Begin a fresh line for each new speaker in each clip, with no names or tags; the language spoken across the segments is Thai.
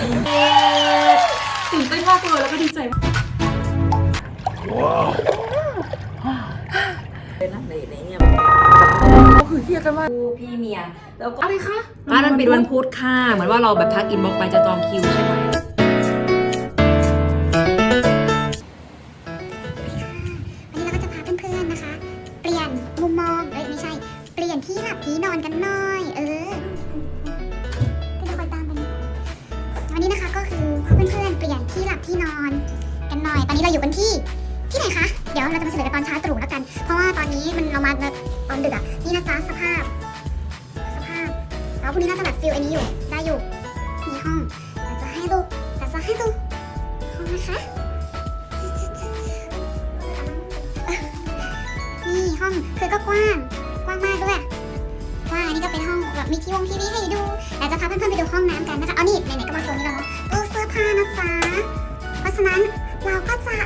ตื่นเต้นมากเลยแล้วก็ดีใจมากเลยนะในเนี่ยก็คือเที่ยกันว่าพี่เมียแล้วก็อะไรคะ
ร้านนั้นปิดวันพุธค่ะ เหมือนว่าเราแบบทักอินบ็อกไปจะจองคิวใช่ไหม
วันนี้เราก็จะพาเพื่อนๆนะคะ เปลี่ยนมุมมองเอ้ยไม่ใช่ เปลี่ยนที่หลับที่นอนกันหน่อย อยู่กันที่ที่ไหนคะ เดี๋ยวเราจะมาเฉลยกันตอนเช้าตรู่แล้วกัน เพราะว่าตอนนี้มันเรามาตอนดึกอะนี่นะจ๊ะสภาพ สภาพแล้วพรุ่งนี้น่าจะแบบฟิลอันนี้อยู่ ได้อยู่ มีห้องแต่จะให้ดูแต่จะให้ดูห้องนะคะ นี่ห้องคือก็กว้าง กว้างมากด้วยกว้างอันนี้ก็เป็นห้องแบบมีทีวงทีวีให้ดูแต่จะพาเพื่อนๆไปดูห้องน้ำกันนะคะ เอานี่ไหนๆก็มาโซนนี้แล้วเนาะตู้เสื้อผ้านะจ๊ะเพราะฉะนั้น เราก็จะ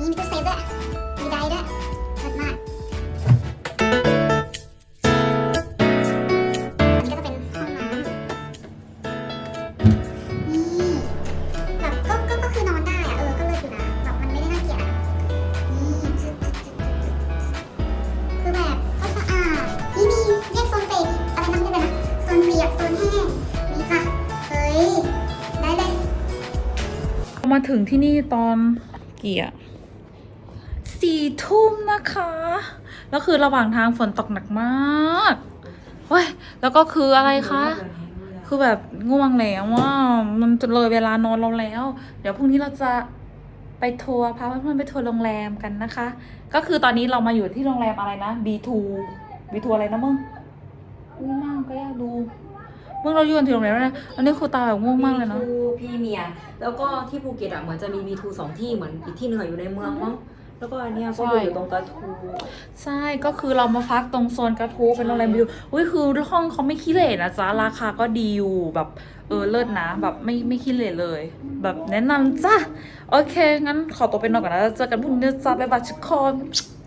นี่มีตู้เซฟด้วยมีไดร์ด้วย
ถึงที่นี่ตอนกี่อะสี่ทุ่มนะคะ แล้วคือระหว่างทางฝนตกหนักมากเฮ้ยแล้วก็คืออะไรคะ คือแบบง่วงแล้วว่ามันจะเลยเวลานอนเราแล้ว เดี๋ยวพรุ่งนี้เราจะไปทัวร์พาเพื่อนๆไปทัวร์โรงแรมกันนะคะ ก็คือตอนนี้เรามาอยู่ที่โรงแรมอะไรนะ B2 B2 อะไรนะมึงอุ้ยมากก็อยากดู มึงเราอยู่กันที่โรงแรมแล้วนะอันนี้ครูตาแบบง่วงมากเลยเนาะ
ทูพี่เมีย แล้วก็ที่ภูเก็ตอะเหมือนจะมีมีทูสองที่เหมือนอีกที่หนึ่งอะอยู่ในเมืองมั้งแล้วก็อันเนี้ยก็
ใช่
อยู่ตรงกระทู
ใช่ ก็คือเรามาพักตรงโซนกระทู้เป็นโรงแรมวิวอุ้ยคือห้องเขาไม่ขี้เหร่นะจ๊ะ ราคาก็ดีอยู่แบบเออเลิศนะ แบบไม่ไม่ขี้เหร่เลย แบบแนะนำจ้ะ โอเค งั้นขอตัวไปนอนก่อนนะแล้วเจอกันพรุ่งนี้จ้าบ๊ายบายทุกคน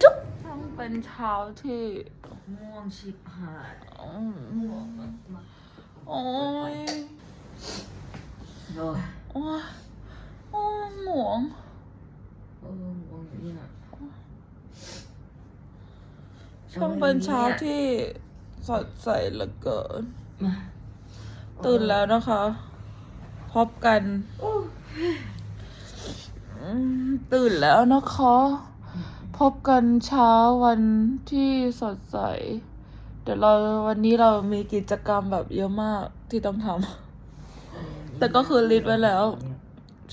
จุ๊บเป็นเช้าที่
ม่วงชิบหาย
อืม โอ้ย
โอ้ย
โอ้ยโอ้ยหมวง
เออม่วงอยู่เนี่ย
ช่างเป็นเช้าที่สดใสเหลือเกิน
มา
ตื่นแล้วนะคะ พบกันอืมตื่นแล้วนะคะ พบกันเช้าวันที่สดใส เดี๋ยวเราวันนี้เรามีกิจกรรมแบบเยอะมากที่ต้องทำ แต่ก็คือลิสต์ไว้แล้ว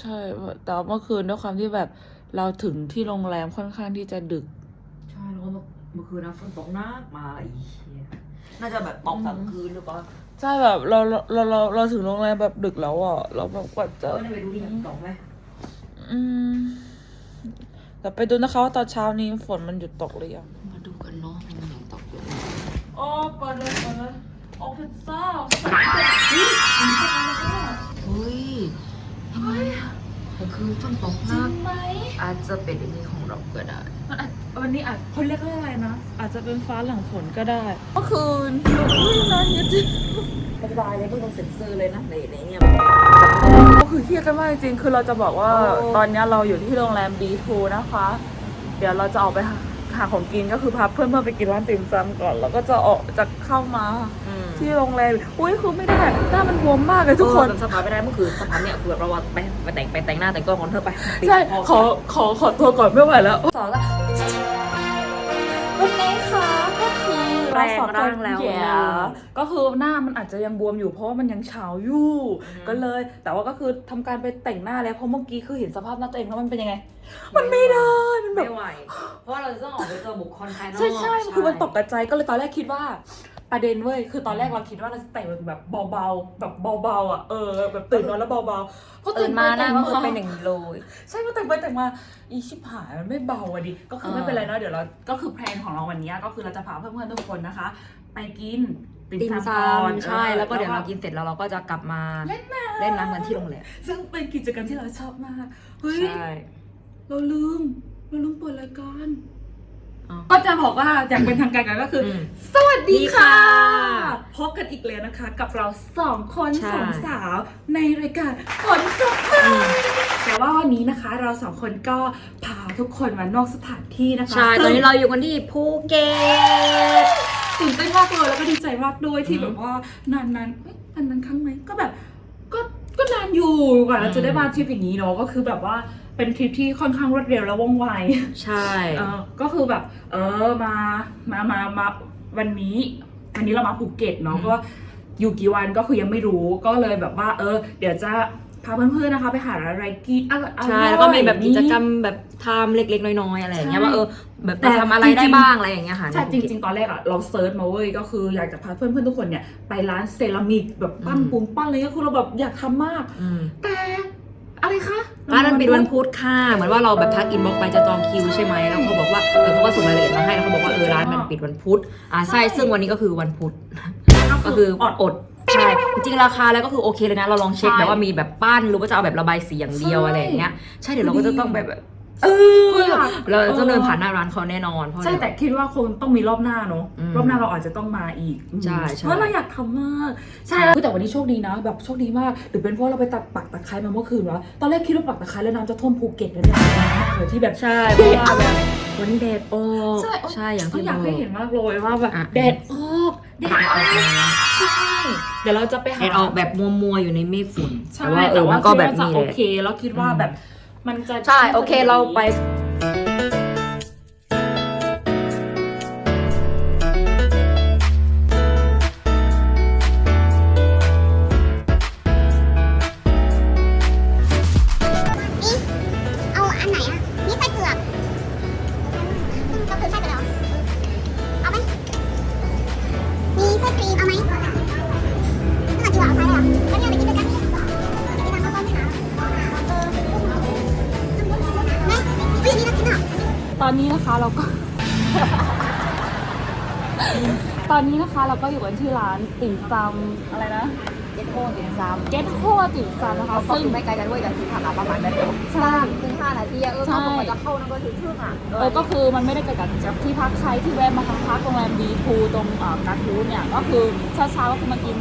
ใช่ แต่ว่าเมื่อคืนด้วยความที่แบบเราถึงที่โรงแรมค่อนข้างที่จะดึก
ใช่แล้วก็เมื่อคืนนะฝนตกหนักมาอีเหี้ยน่าจะแบบตกทั้งคืนหรือเปล่า
ใช่แบบเราเราเราเราเราถึงโรงแรมแบบดึกแล้วอะเราแบบกว่าจะ
เออไปดูดิตกไหม
อืมแต่ไปดูนะคะว่าตอนเช้านี้ฝนมันหยุดตกหรือยัง
มาดูกันเนาะมันยังตกอยู่
โอ้เปิดเลยเปิดเลยโอ้พิซซ่า
เฮ้ยทำไมอะก็คือฝนตกห
จริ
นั
ง
ก
ไหม
อาจจะเป็นอันนี้ของเราก็ได้
มันอาจวันนี้อาจเขาเรียกว่าอะไรนะ อาจจะเป็นฟ้าหลังฝนก็ได้ เมื่อคืนอุ้ยนอนเยอะจริง
ไม่สบายเลยไม่ต้องเซ็นเซอร์เลยนะในในเนี่ย
ก็คือเครียดกันมากจริงๆคือเราจะบอกว่า
โอ้
ตอนเนี้ยเราอยู่ที่โรงแรม B2 นะคะ เดี๋ยวเราจะออกไปหา หาของกินก็คือพาเพื่อนๆไปกินร้านติ่มซำก่อน แล้วก็จะออกจะเข้ามาที่โรงแรมอุ้ยคือไม่ได้หน้ามันบวมมากเลยทุกคน
เออแบบสภาพไม่ได้เมื่อคืนสภาพเนี่ยคือแบบเราว่าไปไปแต่งไปแต่งหน้าแต่งตัวของเธอไป
ใช่ขอขอขอตัวก่อนไม่ไหวแล้ว
สอนละ
วันนี้ค่ะก็คือ
แปลงร่างแล้ว
แย่ก็คือหน้ามันอาจจะยังบวมอยู่เพราะว่ามันยังเฉาอยู่ ก็เลย แต่ว่าก็คือทำการไปแต่งหน้าแล้วเพราะเมื่อกี้คือเห็นสภาพหน้าตัวเองแล้วมันเป็นยังไง มันไม่ได้มันแบบ
ไม่ไหวเพราะว่าเราจะต้องออกไปเจอบุคคลภายนอก
ใช่ใช่คือมันตกกระจายก็เลยตอนแรกคิดว่า ประเด็นเว้ยคือตอนแรกเราคิดว่าเราจะแต่งแบบเบาๆแบบเบาๆอะเออแบบตื่นนอนแล้วเบาๆเพราะ
ตื่นมาหน้า
แต่ง
มันคือเป็นอย่างนี้เลย
ใช่พอแต่งไปแต่งมาอีชิบหายมันไม่เบาอะดิก็คือไม่เป็นไรเนาะเดี๋ยวเราก็คือแพลนของเราวันนี้ก็คือเราจะพาเพื่อนๆทุกคนนะคะ ไปกิน
ติ่ม
ซำ
ซ
ก่อนำ
ใช่
ออ
แล้วก็เดี๋ยวเรากินเสร็จแล้วเราก็จะกลับมา
เล่นน้ำ
เล่นน้ำกันที่โรงแรม
ซึ่งเป็นกิจกรรมที่เราชอบมากเฮ้ย
ใช่
เราลืมเราลืมเปิดรายการ
อ๋อ
ก็จะบอกว่าอย่างเป็นทางการกันก็คืออ
ม
สวัสดีค่ะ
ดีค่ะ
พบกันอีกแล้วนะคะ กับเราสองคน
ใช่
สองสาวในรายการฝนตกมาแต่ว่าวันนี้นะคะเราสองคนก็พาทุกคนมานอกสถานที่นะคะ
ใช่ ตอนนี้เราอยู่กันที่ภูเก็ต
ตื่นเต้นมากเลยแล้วก็ดีใจมากด้วยที่
อืม
แบบว่านานนั้นเอ้ยอันนั้นครั้งไหมก็แบบ ก็ก็นานอยู่กว่าเราจะได้มาทริปอย่างนี้เนาะก็คือแบบว่าเป็นทริปที่ค่อนข้างรวดเร็วและว่องไว
ใช่
เออก็คือแบบ เออมามามามาวันนี้วันนี้เรามาภูเก็ตเนาะ
อืม
ก็อยู่กี่วันก็คือยังไม่รู้ก็เลยแบบว่า เออ เดี๋ยวจะพาเพื่อนๆนะคะไปหาอะไรกินอร่อยๆ
ใช่แล้วก็มีแบบกิจกรรมแบบทำเล็กๆ น้อยๆ อะไรอย่างเงี้ย
ใช่
ว่าเออ แบบ
แต่
จะทำอะไร
จริงๆ
ได้บ้างอะไรอย่างเงี้ยค่ะ
ใช่
ใน
จ
ภูเก็ต
ริง ๆ ตอนแรกอะเราเซิร์ชมาเว้ยก็คืออยากจะพาเพื่อนๆทุกคนเนี่ยไปร้านเซรามิกแบบปั้น
อืม
ปูนปั้นอะไรก็คือเราแบบอยากทำมาก
อืม
แต่อะไรคะ
ร้านมันปิดวันพุธค่ะ เหมือนว่าเราแบบทักอินบ็อกไปจะจองคิวใช่ไหมแล้วเขาบอกว่าเออเขาก็ส่งรายละเอียดมาให้แล้วเขาบอกว่าเออร้านมันปิดวันพุธอ่าใช่ซึ่งวันนี้ก็คือวันพุธก็คือ
อด
อดใช่จริงๆราคาแล้วก็คือโอเคเลยนะ เราลองเช็ค
ใช่
แบบว่ามีแบบปั้นหรือว่าจะเอาแบบระบายสีอย่างเดียว
ใช่
อะไรอย่างเงี้ยใช่เดี๋ยวเราก็จะต้องไปแบบ
เออ
เราจะเดินผ่านหน้าร้านเขาแน่นอนเพราะ
ใช่
เดี๋ยว
แต่คิดว่าคงต้องมีรอบหน้าเนาะ
อืม
รอบหน้าเราอาจจะต้องมาอีก
ใช่ใช่
เพราะเราอยากทำมากใช่แล้วแต่วันนี้โชคดีนะ แบบโชคดีมากหรือเป็นเพราะเราไปตัดปักตะไคร้มาเมื่อคืนวะตอนแรกคิดว่าปักตะไคร้แล้วน้ำจะท่วมภูเก็ตแล้วเนี่ยมากเลยที่แบบ
ใช่เพราะว่าแบบวันนี้แดดออก
ใช่
ใช่อย่าง
ก็
ที่
อยาก
บ
ให้เห็นมากเลยว่าแบบ
อะ
แดดออกแดดออกใช่เดี๋ยวเราจะไปหา
แดดออกแบบมัวๆอยู่ในเมฆฝุ่น
ใช่
แต่ว่าเอ
แต่
อ
ว่า
มันก็แบบ
คิด
มี
ว่าจะโอ
แดด
เค แล้วคิดว่าแบบ มันจะ
ใช่ โอเคเราไป
นนี้นะคะเรา
ก็ ตอนนี้นะคะเราก็อยู่กันที่ร้านติ่มซำอะไรนะ
เจ็ดโมงถึงสาม
เก็ตโฮติ่มซำนะคะ
ซึ่
ซึ่
ง
ง
ไม่ไกลกันด้วยจากที่ผ่านมาประมาณนั้น
ใช่
ถึงห้านาทีอะเออ
ใช่
เขาบอกว่าจะเข้านั่นก็ถึงครึ่งอะ
เออก็คือมันไม่ได้เกิดจากที่พักใครที่แวะมาพักพักโรงแรมบีทูตรงเอ่อกาทูเนี่ย ก็คือเช้าๆก็คือมากิน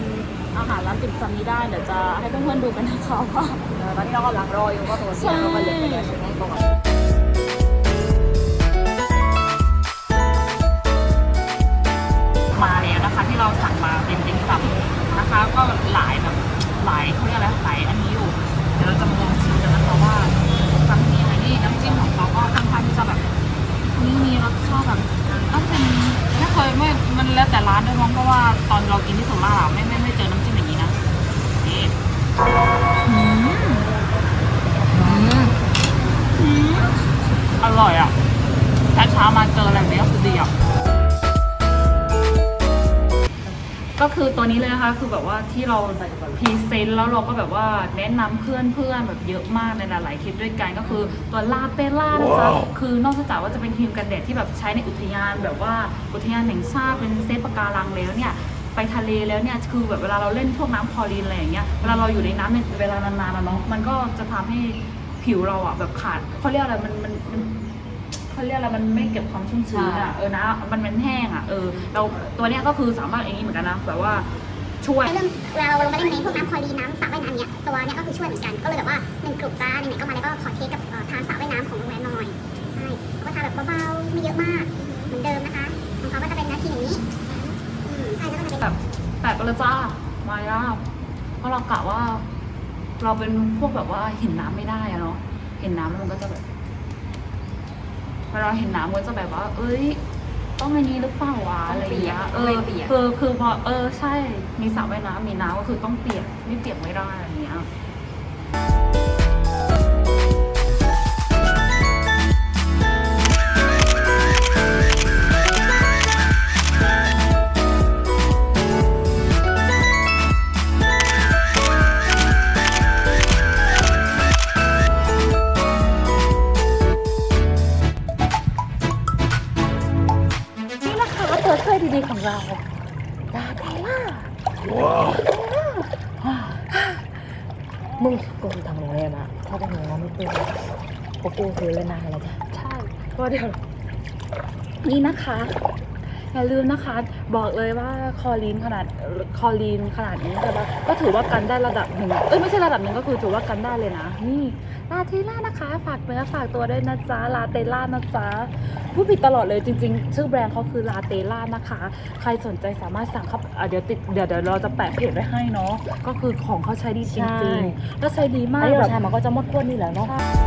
อาหารร้านติ่มซำนี้ได้ เดี๋ยวจะให้เพื่อนๆดูกันนะคะว่า
เออตอนนี้เรากำลังรออยู่ก็ตัว
ใช่
เสียเราก็เลยไปเลยใช่ไหมก่อน
มา ตัวนี้เลยนะคะ คือแบบว่าที่เราพรีเซนต์แล้วเราก็แบบว่าแนะนำเพื่อนเพื่อนๆแบบเยอะมากในหลายๆคลิปด้วยกันก็คือตัวลาเต้ล่านะคะคือนอกจากว่าจะเป็นครีมกันแดดที่แบบใช้ในอุทยานแบบว่าอุทยานแห่งชาติเป็นเซตปะการังแล้วเนี่ยไปทะเลแล้วเนี่ยคือแบบเวลาเราเล่นพวกน้ำคลอรีนอะไรอย่างเงี้ยเวลาเราอยู่ในน้ำเนี่ยเวลานานๆอะเนาะมันก็จะทำให้ผิวเราอะแบบขาดเขาเรียกอะไรมันมันมัน เขาเรียกอะไรมันไม่เก็บความชุ่มชื้นอะเออนะมันมันแห้งอะเออเราตัวเนี้ยก็คือสามารถอย่างนี้เหมือนกันนะแบบว่าช่วย
เรื่องเวลาเราลงไปเล่นในพวกน้ำคลอรีนน้ำสระว่ายน้ำเนี่ยตัวเนี้ยก็คือช่วยเหมือนกันก็เลยแบบว่าหนึ่งกลุ่มจ้าไหนๆก็มาแล้วก็ขอเทสกับเอ่อทางสระว่ายน้ำของโรงแรมหน่อยใช่แล้วก็ทาแบบเบาๆไม่เยอะมากเหมือนเดิมนะคะของเขาก็จะเป็นนาทีอย่างนี้อืมใช่แล้วก็จะเป็น
แบบแตกไปเลยจ้ามาย่าเพราะเรากะว่า เราเป็นพวกแบบว่าเห็นน้ำไม่ได้อะเนาะเห็นน้ำแล้วมันก็จะแบบ เวลาเห็นน้ำมันก็จะแบบว่า เอ้ย ต้องอันนี้หรือเปล่าวะอะไรอย่างเงี้ยเออคือคือพอเออใช่มีสระว่ายน้ำมีน้ำก็คือต้องเปียกไม่เปียกไม่ได้ นะคะตัวช่วยดีๆของเราดาเทล่า
มึงกูทำโรงแรมอะเขาก็หนูว่าไม่เป็นเพราะกูเคยเล่นนานแล้วจ้ะ
ใช่ก็เดี๋ยวนี่นะคะ อย่าลืมนะคะ บอกเลยว่าคอลีนขนาดคอลีนขนาดนี้แต่ว่าก็ถือว่ากันได้ระดับหนึ่งเอ้ยไม่ใช่ระดับหนึ่งก็คือถือว่ากันได้เลยนะ นี่ลาเทล่านะคะฝากเนื้อฝากตัวด้วยนะจ๊ะลาเตล่านะจ๊ะพูดผิดตลอดเลยจริง ๆ ชื่อแบรนด์เขาคือลาเตล่านะคะ ใครสนใจสามารถสั่งครับอะเดี๋ยวติดเดี๋ยวเดี๋ยวเราจะแปะเพจไว้ให้เนาะก็คือของเขาใช้ดีจ
ใช่
ริงๆแล้วใช้ดีมา
อัน
ก
นี้
แบ
เรา
บ
ใช้มันก็จะหมดขวดนี่แหละเนาะ
ใช่